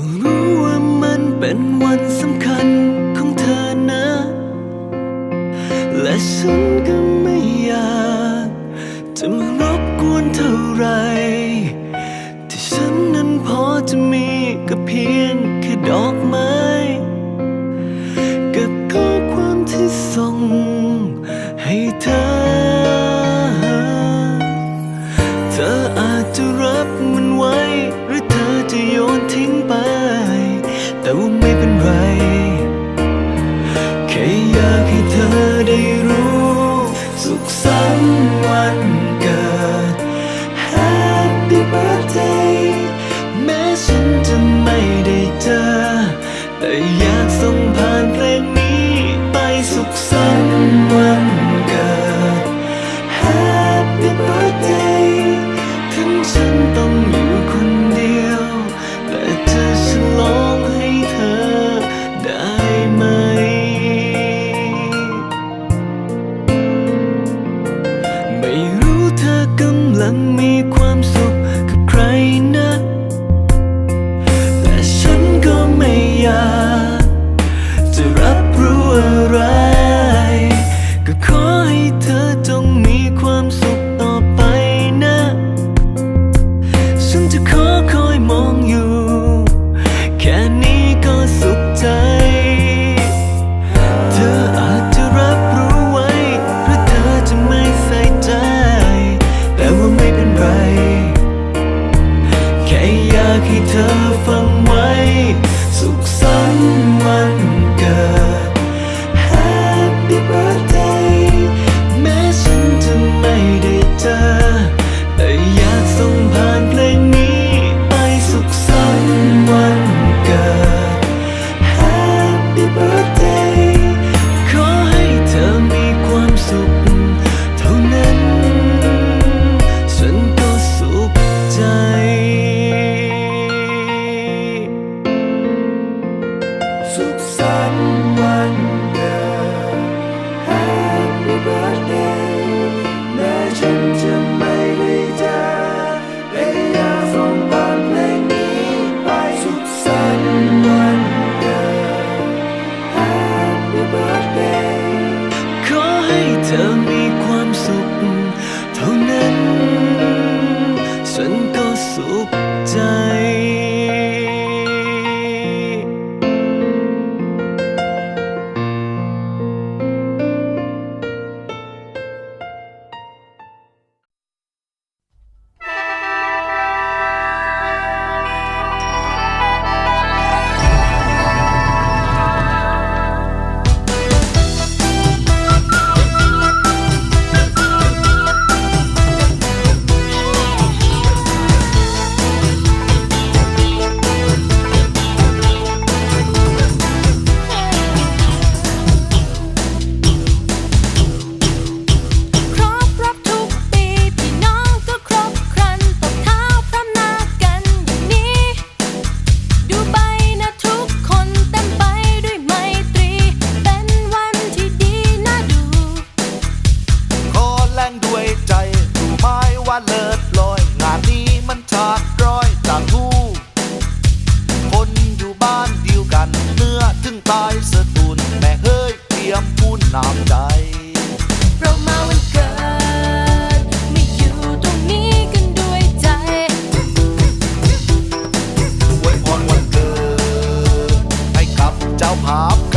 ็รู้ว่ามันเป็นวันสำคัญของเธอนะ และฉันก็ไม่อยากจะมารบกวนเท่าไร ที่ฉันนั้นพอจะมีก็เพียง ลังมีความสุข เจ้าภาพ